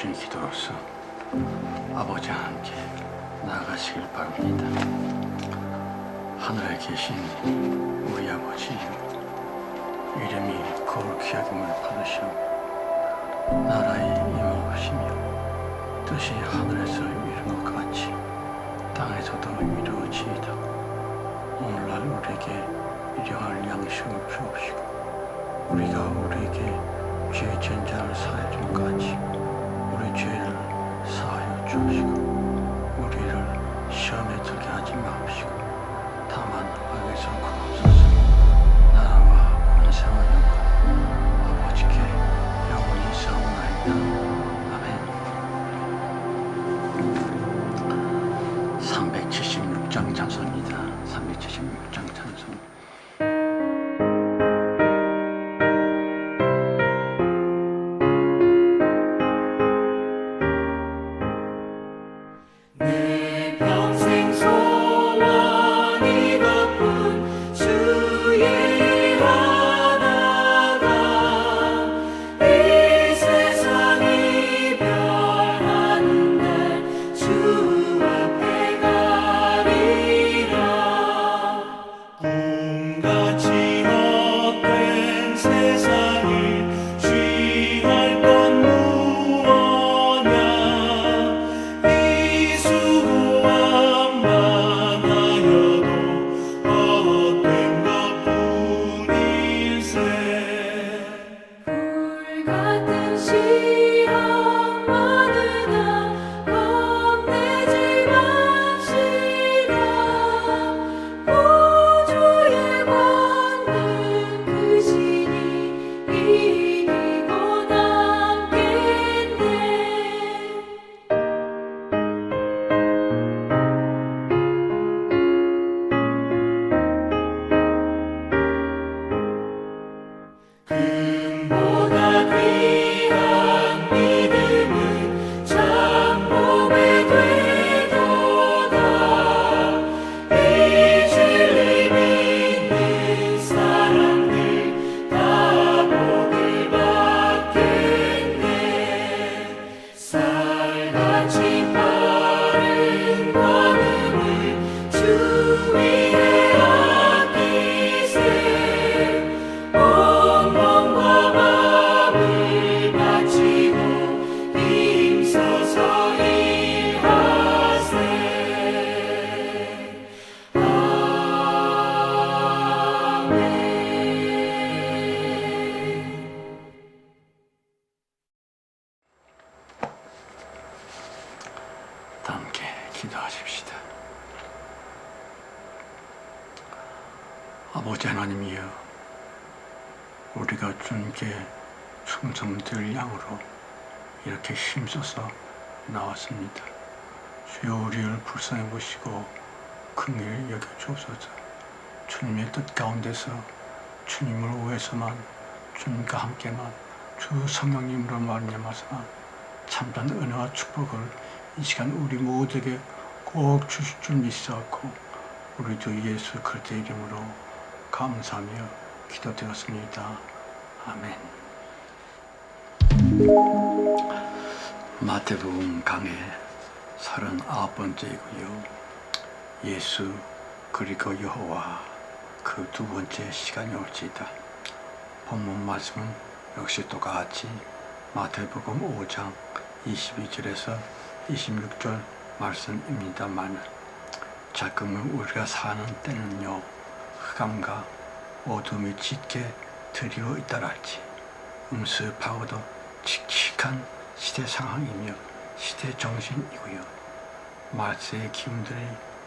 주신 기도로서 아버지와 함께 나아가시길 바랍니다. 하늘에 계신 우리 아버지 이름이 거룩히 여김을 받으시오 나라의 임하시며 뜻이 하늘에서 이루는 것 같이 땅에서도 이루어지이다 오늘날 우리에게 일용할 양식을 주옵시고 우리가 우리에게 죄 지은 자를 사하여 준 같이 우리 죄 우리가 주님께 충성될 양으로 이렇게 힘써서 나왔습니다. 주여 우리를 불쌍히 보시고 긍휼히 여겨 주옵소서. 주님의 뜻 가운데서 주님을 위해서만 주님과 함께만 주 성령님으로 말미암아서만 참된 은혜와 축복을 이 시간 우리 모두에게 꼭 주실 줄 믿사옵고 우리 주 예수 그리스도의 이름으로 감사하며 기도드렸습니다. 아멘. 마태복음 강의 39번째이고요. 예수 그리고 여호와 그 두 번째 시간이 올지이다. 본문 말씀은 역시 똑같이 마태복음 5장 22절에서 26절 말씀입니다만 자금은 우리가 사는 때는요 흑암과 어둠이 짙게 드리워 있다랄지 음습하고도 칙칙한 시대 상황이며 시대 정신이고요 말세의 기운들이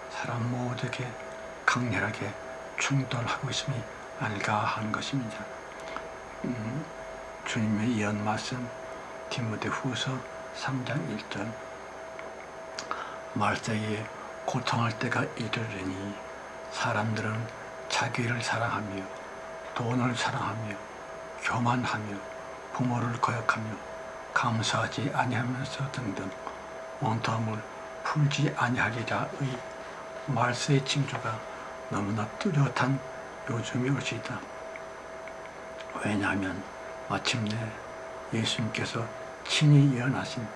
사람 모두에게 강렬하게 충돌하고 있음이 하는 것입니다. 음, 주님의 이언 말씀 디모데 후서 3장 1절 말세에 고통할 때가 이르르니 사람들은 자기를 사랑하며 돈을 사랑하며 교만하며 부모를 거역하며 감사하지 아니하면서 등등 온통을 풀지 아니하리라의 말세의 징조가 너무나 뚜렷한 요즘이 올시다. 왜냐하면 마침내 예수님께서 친히 예언하신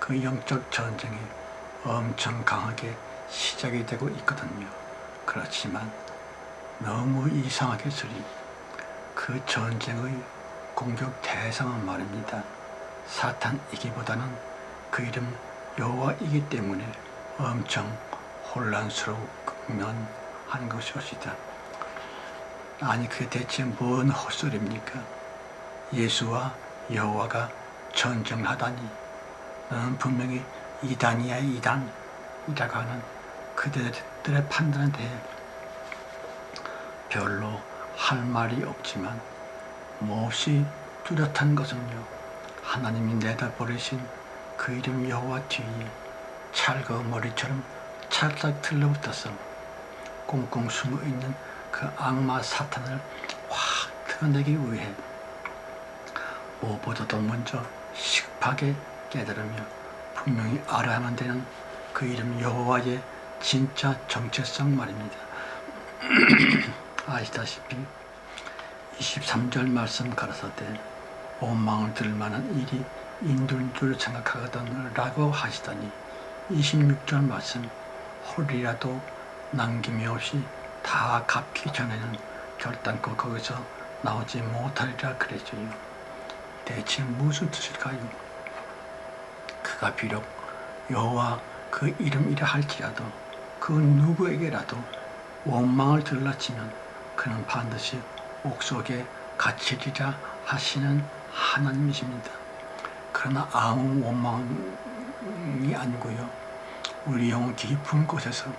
그 영적 전쟁이 엄청 강하게 시작이 되고 있거든요. 그렇지만 너무 이상하게 소리 그 전쟁의 공격 대상은 말입니다. 사탄이기보다는 그 이름 여호와이기 때문에 엄청 혼란스러우면 한 것이옵시다. 아니 그게 대체 뭔 헛소리입니까? 예수와 여호와가 전쟁하다니 너는 분명히 이단이야 이단 이라고 하는 그들의 판단에 대해 별로 할 말이 없지만 몹시 뚜렷한 것은요 하나님이 내다버리신 그 이름 여호와 뒤에 찰거 머리처럼 찰싹 들러붙어서 꽁꽁 숨어 있는 그 악마 사탄을 확 드러내기 위해 무엇보다도 먼저 시급하게 깨달으며 분명히 알아야만 되는 그 이름 여호와의 진짜 정체성 말입니다. 아시다시피 23절 말씀 가라사대 원망을 들을 만한 일이 인도인 줄 생각하거든 라고 하시더니 26절 말씀 홀이라도 남김이 없이 다 갚기 전에는 결단코 거기서 나오지 못하리라 그랬죠요. 대체 무슨 뜻일까요? 그가 비록 여호와 그 이름이라 할지라도 그 누구에게라도 원망을 들라치면 그는 반드시 옥속에 갇히리라 하시는 하나님이십니다. 그러나 아무 원망이 아니고요. 우리 영혼 깊은 곳에서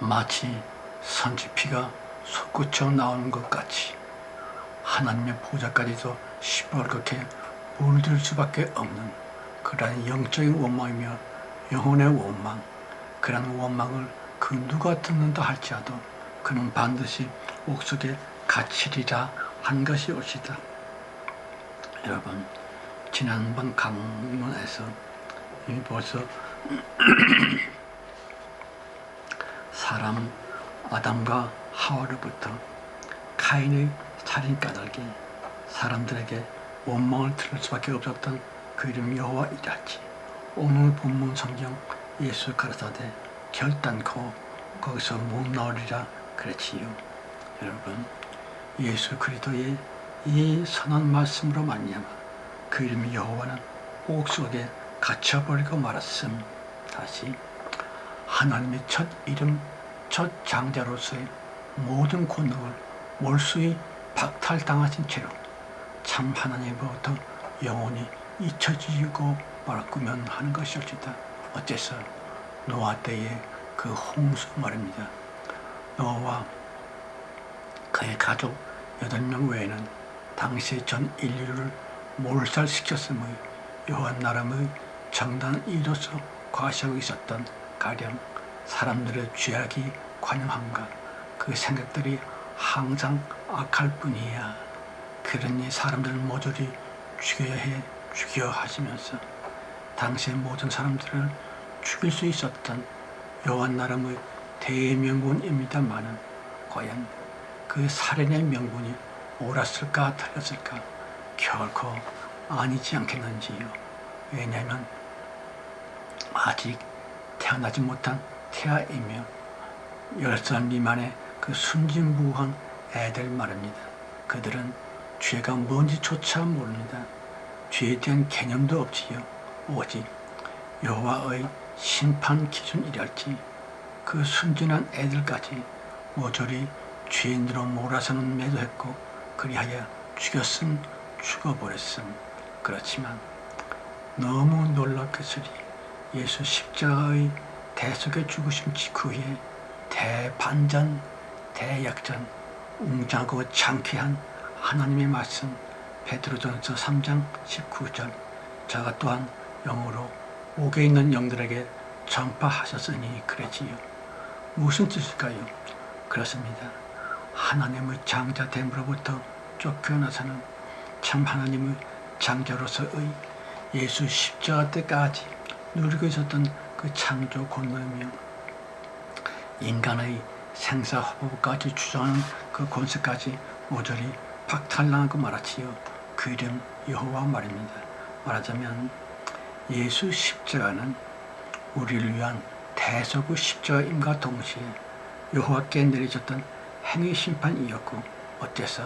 마치 선지피가 솟구쳐 나오는 것 같이 하나님의 보좌까지도 시뻘겋게 물들 수밖에 없는 그러한 영적인 원망이며 영혼의 원망 그러한 원망을 그 누가 듣는다 할지라도 그는 반드시 옥속에 갇히리라 한 것이 옳시다. 여러분 지난번 강론에서 이미 벌써 사람 아담과 하와로부터 카인의 살인 까닭에 사람들에게 원망을 들을 수밖에 없었던 그 이름 여호와이랄지 오늘 본문 성경 예수 가라사대 결단코 거기서 못 나오리라 그랬지요. 여러분 예수 그리스도의 이 선한 말씀으로 말미암아 그 이름 여호와는 옥속에 갇혀버리고 말았음 다시 하나님의 첫 이름 첫 장자로서의 모든 권능을 몰수히 박탈당하신 채로 참 하나님으로부터 영원히 잊혀지고 말았구면 하는 것이었지다. 어째서 노아 때의 그 홍수 말입니다. 노아와 그의 가족 여덟 명 외에는 당시 전 인류를 몰살시켰음의 요한 나라의 정단 이로서 과시하고 있었던 가령 사람들의 죄악이 관영함과 그 생각들이 항상 악할 뿐이야. 그러니 사람들을 모조리 죽여야 해 죽여 하시면서 당시의 모든 사람들을 죽일 수 있었던 요한 나라의 대명군입니다만은 과연 그 살인의 명분이 옳았을까 틀렸을까 결코 아니지 않겠는지요. 왜냐하면 아직 태어나지 못한 태아이며 열살 미만의 그 순진무구한 애들 말입니다. 그들은 죄가 뭔지조차 모릅니다. 죄에 대한 개념도 없지요. 오직 여호와의 심판 기준이랄지 그 순진한 애들까지 모조리 죄인으로 몰아서는 매도했고 그리하여 죽였음 죽어버렸음 그렇지만 너무 놀랍게서리 예수 십자가의 대속의 죽으심 직후에 대반전 대약전 웅장하고 창피한 하나님의 말씀 베드로전서 3장 19절 자가 또한 영으로 옥에 있는 영들에게 전파하셨으니 그랬지요. 무슨 뜻일까요? 그렇습니다. 하나님의 장자됨으로부터 쫓겨나서는 참 하나님의 장자로서의 예수 십자가 때까지 누리고 있었던 그 창조 권능이며 인간의 생사화복까지 주장하는 그 권세까지 모조리 박탈당하고 말았지요. 그 이름 여호와 말입니다. 말하자면 예수 십자가는 우리를 위한 대속의 십자가임과 동시에 여호와께 내려졌던 행위 심판이었고 어째서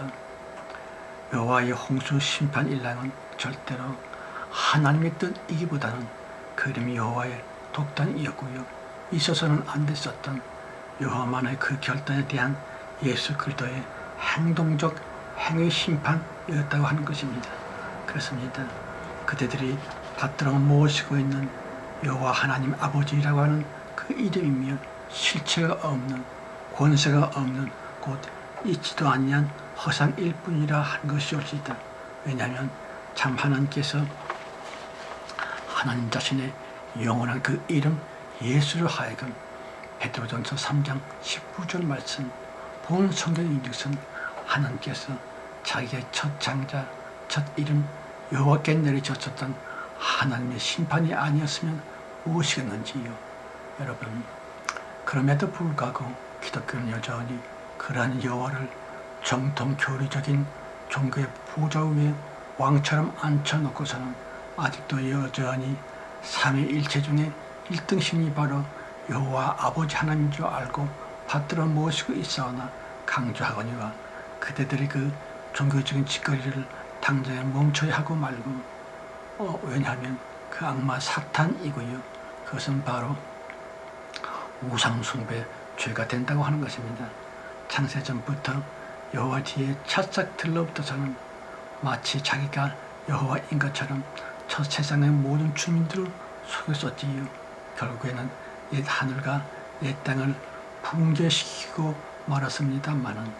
여호와의 홍수 심판 일랑은 절대로 하나님의 뜻이기보다는 그 이름이 여호와의 독단이었고요. 있어서는 안 됐었던 여호와만의 그 결단에 대한 예수 그리스도의 행동적 행위 심판이었다고 하는 것입니다. 그렇습니다. 그대들이 받들어 모시고 있는 여호와 하나님 아버지라고 하는 그 이름이며 실체가 없는 권세가 없는 곧 있지도 아니한 허상일 뿐이라 한 것이올지다. 왜냐하면 참 하나님께서 하나님 자신의 영원한 그 이름 예수를 하여금 베드로전서 3장 19절 말씀 본 성경 인즉슨 하나님께서 자기의 첫 장자 첫 이름 여호와께 내리셨었던 하나님의 심판이 아니었으면 무엇이겠는지요 여러분 그럼에도 불구하고 기독교는 여전히 그러한 여호와를 정통 교리적인 종교의 보좌 위에 왕처럼 앉혀놓고서는 아직도 여전히 삼위일체 중에 1등신이 바로 여호와 아버지 하나님인 줄 알고 받들어 모시고 있사오나 강조하거니와 그대들이 그 종교적인 짓거리를 당장에 멈춰야 하고 말고 어, 왜냐하면 그 악마 사탄이고요. 그것은 바로 우상숭배 죄가 된다고 하는 것입니다 창세 전부터 여호와 뒤에 찰싹 들러붙어서는 마치 자기가 여호와인 것처럼 저 세상의 모든 주민들을 속였었지요. 결국에는 옛 하늘과 옛 땅을 붕괴시키고 말았습니다마는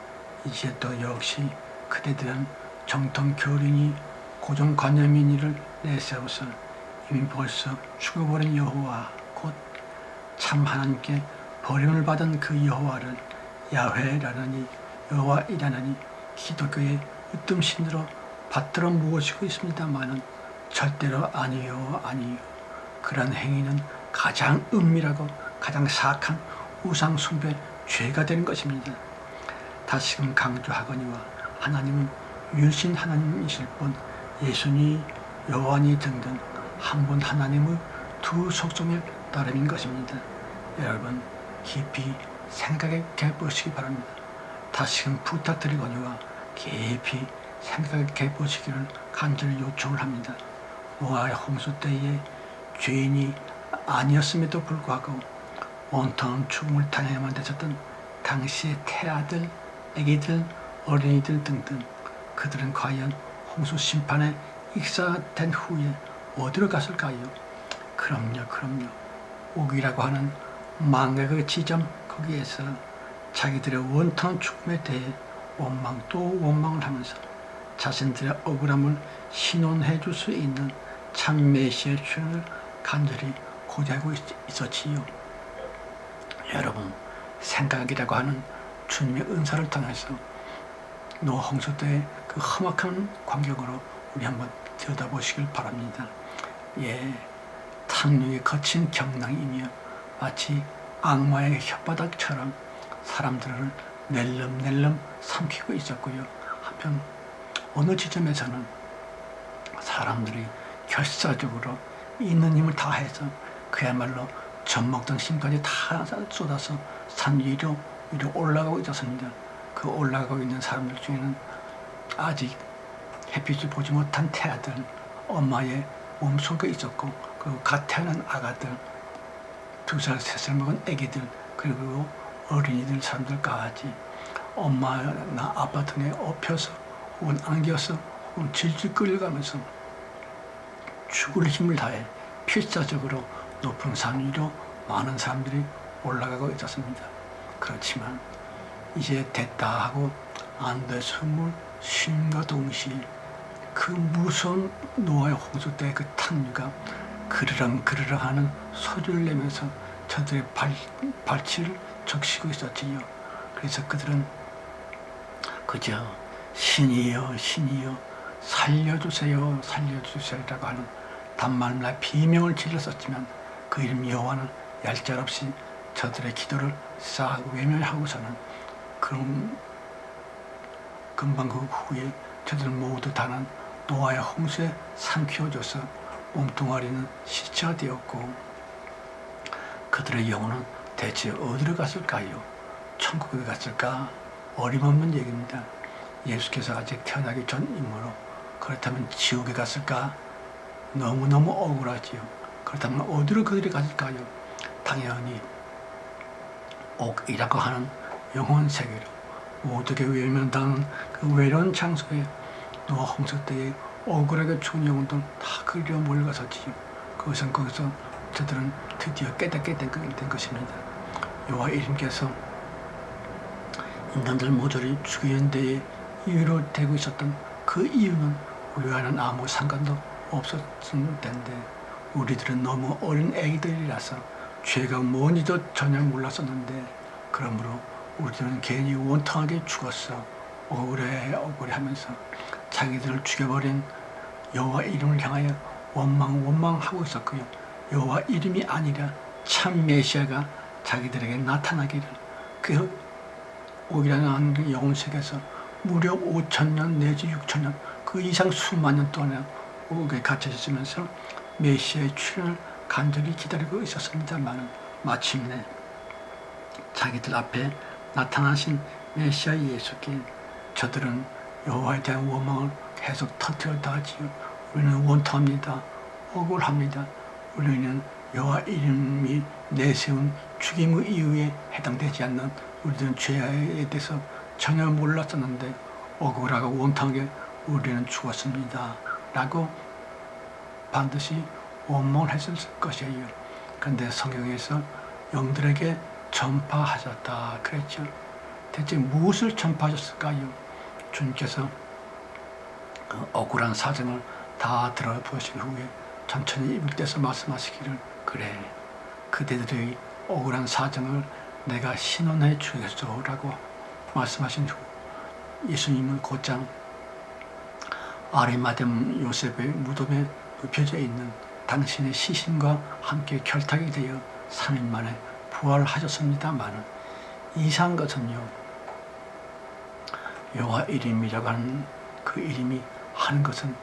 이제 또 역시 그대들은 정통 교린이 고정관념인 이를 내세워서 이미 벌써 죽어버린 여호와 곧 참 하나님께 버림을 받은 그 여호와를 야훼라느니 여호와이라느니 기독교의 으뜸 신으로 받들어 모시고 있습니다마는 절대로 아니요 아니요 그런 행위는 가장 은밀하고 가장 사악한 우상 숭배 죄가 되는 것입니다. 다시금 강조하거니와 하나님은 유신 하나님이실 뿐 예수니 여호와니 등등 한 분 하나님의 두 속성을 따름인 것입니다. 여러분 깊이 생각해 보시기 바랍니다. 다시금 부탁드리거니와 깊이 생각해 보시기를 간절히 요청을 합니다. 노아의 홍수 때에 죄인이 아니었음에도 불구하고 온통 죽음을 당해야만 되었던 당시의 태아들, 아기들, 어린이들 등등 그들은 과연 홍수 심판에 익사된 후에 어디로 갔을까요? 그럼요, 그럼요. 옥이라고 하는 망각의 지점 거기에서 자기들의 원통한 죽음에 대해 원망 또 원망을 하면서 자신들의 억울함을 신원해 줄 수 있는 참 메시아의 출현을 간절히 고대하고 있, 있었지요. 여러분 생각이라고 하는 주님의 은사를 통해서 노아 홍수 때의 그 험악한 광경으로 우리 한번 들여다보시길 바랍니다. 예, 탕류의 거친 경랑이며 마치 악마의 혓바닥처럼 사람들을 낼름낼름 삼키고 있었고요. 한편 어느 지점에서는 사람들이 결사적으로 있는 힘을 다해서 그야말로 젖먹던 힘까지 다 쏟아서 산 위로 위로 올라가고 있었습니다. 그 올라가고 있는 사람들 중에는 아직 햇빛을 보지 못한 태아들, 엄마의 몸속에 있었고 그리고 갓 태어난 아가들, 두 살, 세 살 먹은 아기들 그리고 어린이들 사람들까지 엄마나 아빠 등에 업혀서 혹은 안겨서 혹은 질질 끌려가면서 죽을 힘을 다해 필사적으로 높은 산 위로 많은 사람들이 올라가고 있었습니다. 그렇지만 이제 됐다 하고 안돼 숨을 쉼과 동시에 그 무서운 노아의 때그 탕류가 그르렁 그르렁 하는 소리를 내면서 저들의 발, 발치를 적시고 있었지요. 그래서 그들은 그저 신이여 신이여 살려주세요 살려주세요라고 하는 단말나 비명을 질렀었지만 그 이름 여호와는 얄짤없이 저들의 기도를 싹 외면하고서는 그럼 금방 그 후에 저들 모두 다는 노아의 홍수에 삼키워져서 몸뚱아리는 시체가 되었고 그들의 영혼은 대체 어디로 갔을까요? 천국에 갔을까? 어림없는 얘기입니다. 예수께서 아직 태어나기 전 인물로 그렇다면 지옥에 갔을까? 너무너무 억울하지요. 그렇다면 어디로 그들이 갔을까요? 당연히 옥이라고 하는 영혼 세계로 모두에게 외면당하는 그 외로운 장소에 노아 홍수 때에 억울하게 죽은 영혼들 다 그리로 몰려가서지요. 그것은 거기서 저들은 드디어 깨닫게 된, 것- 된 것입니다. 여호와 이름께서 인간들 모조리 죽이는 데에 이유로 되고 있었던 그 이유는 우리와는 아무 상관도 없었을 텐데 우리들은 너무 어린 애기들이라서 죄가 뭔지도 전혀 몰랐었는데 그러므로 우리들은 괜히 원통하게 죽었어 억울해 억울해 하면서 자기들을 죽여버린 여호와 이름을 향하여 원망 원망하고 있었고요. 여호와 이름이 아니라 참 메시아가 자기들에게 나타나기를 그 옥이라는 그 영혼 세계에서 무려 5천 년 내지 6천 년 그 이상 수만 년 동안 옥에 갇혀 있으면서 메시아의 출현을 간절히 기다리고 있었습니다만 마침내 자기들 앞에 나타나신 메시아 예수께 저들은 여호와에 대한 원망을 계속 터뜨렸다 하지요. 우리는 원통합니다. 억울합니다. 우리는 여호와 이름이 내세운 죽임의 이유에 해당되지 않는 우리들은 죄에 대해서 전혀 몰랐었는데 억울하고 원통하게 우리는 죽었습니다. 라고 반드시 원망을 했을 것이에요. 그런데 성경에서 영들에게 전파하셨다 그랬죠. 대체 무엇을 전파하셨을까요? 주님께서 그 억울한 사정을 다 들어보신 후에 천천히 입을 떼서 말씀하시기를 그래 그대들의 억울한 사정을 내가 신원해 주겠소라고 말씀하신 후 예수님은 곧장 아리마뎀 요셉의 무덤에 눕혀져 있는 당신의 시신과 함께 결탁이 되어 3일 만에 부활하셨습니다만 이상한 것은요 여호와 이름이라고 하는 그 이름이 하는 것은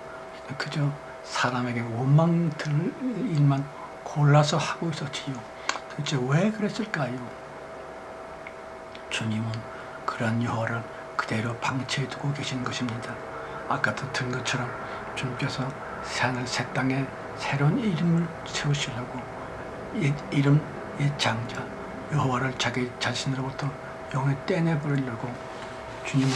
그저 사람에게 원망 들 일만 골라서 하고 있었지요. 도대체 왜 그랬을까요? 주님은 그러한 여호와를 그대로 방치해 두고 계신 것입니다. 아까도 든 것처럼 주님께서 새하늘 새 땅에 새로운 이름을 세우시려고 옛 이름 옛 장자 여호와를 자기 자신으로부터 영에 떼내 버리려고 주님은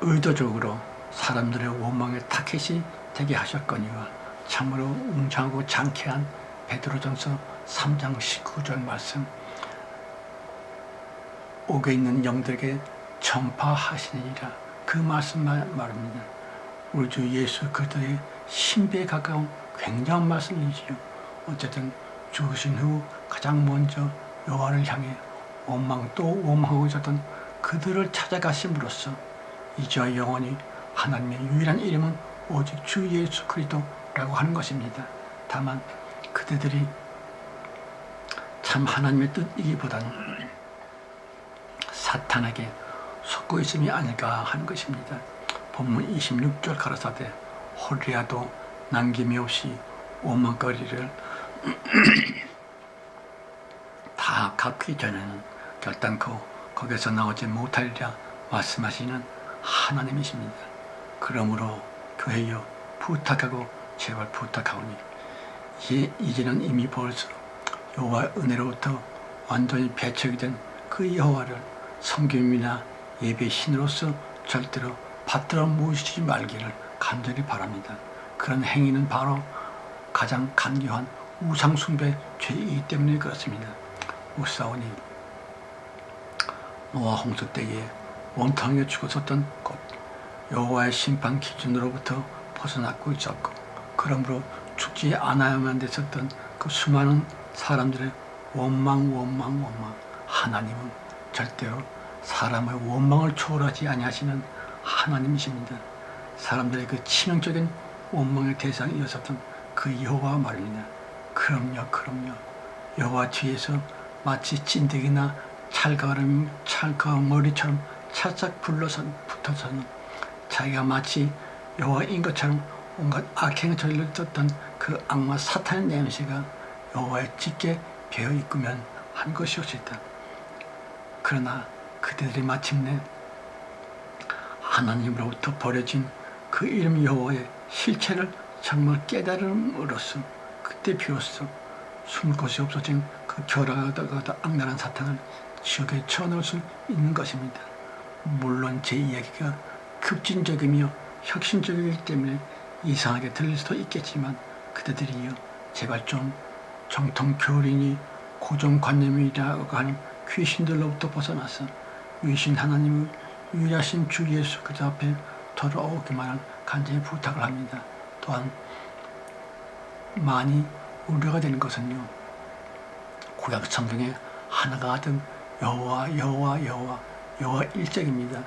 의도적으로 사람들의 원망의 타켓이 되게 하셨거니와 참으로 웅장하고 장쾌한 베드로전서 3장 19절 말씀 옥에 있는 영들에게 전파하시니라 그 말씀만 말입니다. 우리 주 예수 그리스도의 신비에 가까운 굉장한 말씀이지요. 어쨌든 죽으신 후 가장 먼저 여호와를 향해 원망 또 원망하고 있었던 그들을 찾아가심으로써 이제와 영원히 하나님의 유일한 이름은 오직 주 예수 그리스도라고 하는 것입니다. 다만 그대들이 참 하나님의 뜻이기보다는 사탄에게 속고 있음이 아닐까 하는 것입니다. 본문 26절 가라사대 홀리라도 남김이 없이 오만거리를 다 갚기 전에는 결단코 거기서 나오지 못하리라 말씀하시는 하나님이십니다. 그러므로 교회여 부탁하고 제발 부탁하오니 이제, 이제는 이미 벌써 여호와 은혜로부터 완전히 배척이 된 그 여호와를 섬김이나 예배 신으로서 절대로 받들어 모시지 말기를 간절히 바랍니다. 그런 행위는 바로 가장 간교한 우상 숭배 죄이기 때문에 그렇습니다. 우사오니 노아 홍수 때에 원통하게 죽었었던 곳 여호와의 심판 기준으로부터 벗어났고 있었고 그러므로 죽지 않아야만 됐었던 그 수많은 사람들의 원망 원망 원망 하나님은 절대로 사람의 원망을 초월하지 아니하시는 하나님이십니다. 사람들의 그 치명적인 원망의 대상이었었던 그 여호와 말입니다. 그럼요, 그럼요. 여호와 뒤에서 마치 찐득이나 찰가름, 찰가머리처럼 찰싹 불러서 붙어서는 자기가 마치 여호와인 것처럼 온갖 악행을 저질렀던 그 악마 사탄의 냄새가 여호와의 짙게 배어 있구면 한 것이었다. 그러나 그들이 마침내 하나님으로부터 버려진 그 이름 여호와의 실체를 정말 깨달음으로써 그때 비로소 숨을 곳이 없어진 그 결하다가 악랄한 사탄을 지옥에 쳐넣을 수 있는 것입니다. 물론 제 이야기가 급진적이며 혁신적이기 때문에 이상하게 들릴 수도 있겠지만 그대들이요 제발 좀 정통 교리니 고정관념이라고 하는 귀신들로부터 벗어나서 위신 하나님의 유일하신 주 예수 그리스도 앞에 돌아오기만을 간절히 부탁을 합니다. 또한 많이 우려가 되는 것은요. 구약 성경에 하나가 하던 여호와 여호와 여호와 여호와 일적입니다.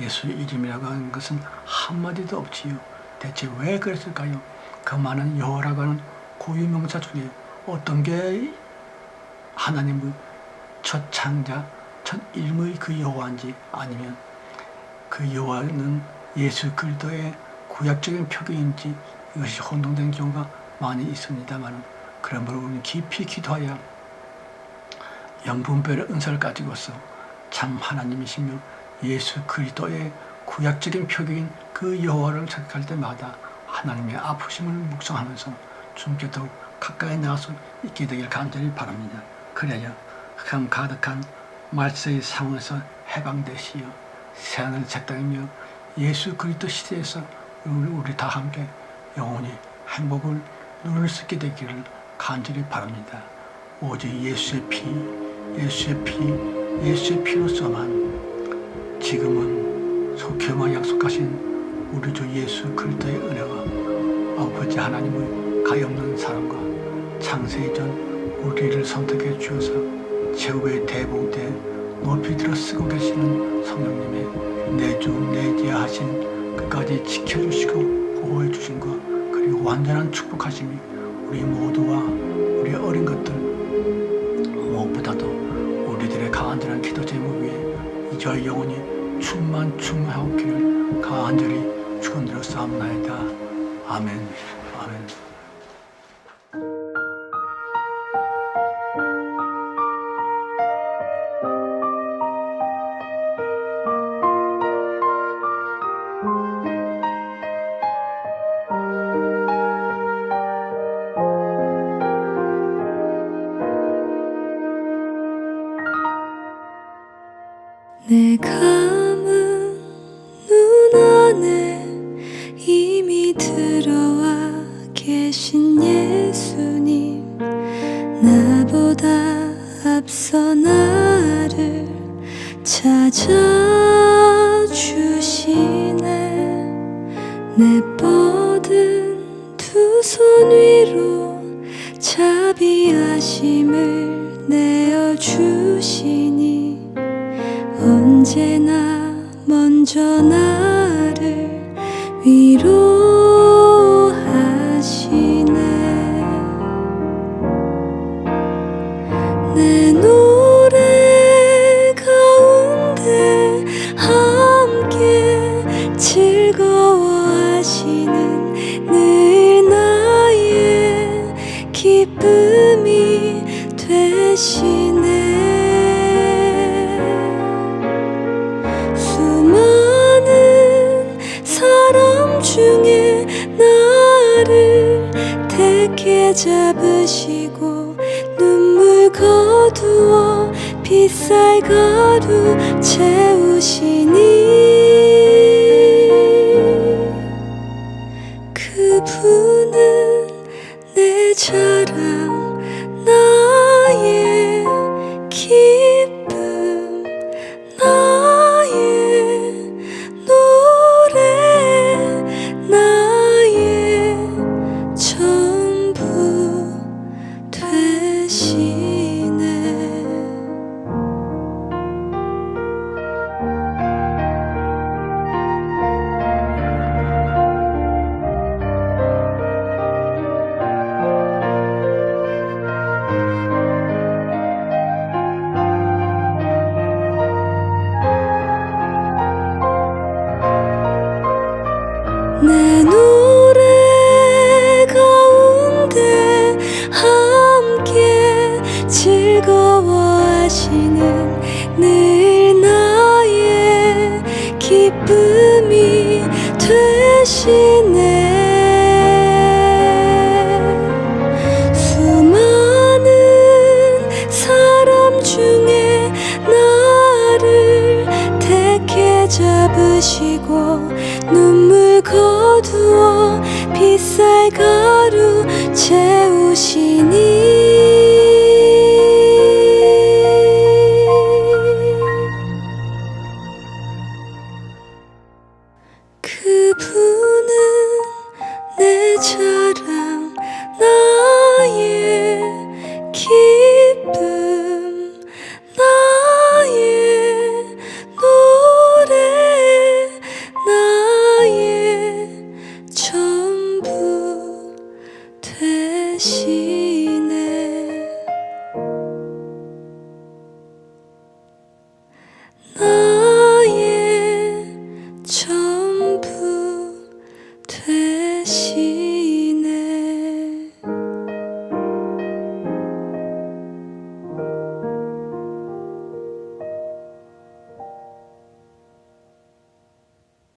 예수 이름이라고 하는 것은 한마디도 없지요. 대체 왜 그랬을까요? 그 많은 여호라고 하는 고유명사 중에 어떤 게 하나님의 첫 창자, 첫 이름의 그 여호와인지 아니면 그 여호와는 예수 그리스도의 구약적인 표기인지 이것이 혼동된 경우가 많이 있습니다만 그러므로 우리는 깊이 기도하여 영분별의 은사를 가지고서 참 하나님이시며 예수 그리스도의 구약적인 표기인 그 여호와를 생각할 때마다 하나님의 아프심을 묵상하면서 주님께 더욱 가까이 나가서 있게 되길 간절히 바랍니다. 그래야 흑암 가득한 말세의 상황에서 해방되시어 새하늘 새 땅이며 예수 그리스도 시대에서 우리, 우리 다 함께 영원히 행복을 누릴 수 있게 되기를 간절히 바랍니다. 오직 예수의 피, 예수의 피로서만 지금은 속혜와 약속하신 우리 주 예수 그리스도의 은혜와 아버지 하나님의 가엾는 사랑과 창세 이전 우리를 선택해 주어서 최후의 대봉 때 높이 들어 쓰고 계시는 성령님의 내주 내지하 하신 끝까지 지켜주시고 보호해 주신 것 그리고 완전한 축복하심이 우리 모두와 저의 영혼이 충만 충만하옵기를 간절히 축원드려 싸움나이다. 아멘 찾아 중에 나를 택해 잡으시고 눈물 거두어 빛살 가루 채우시니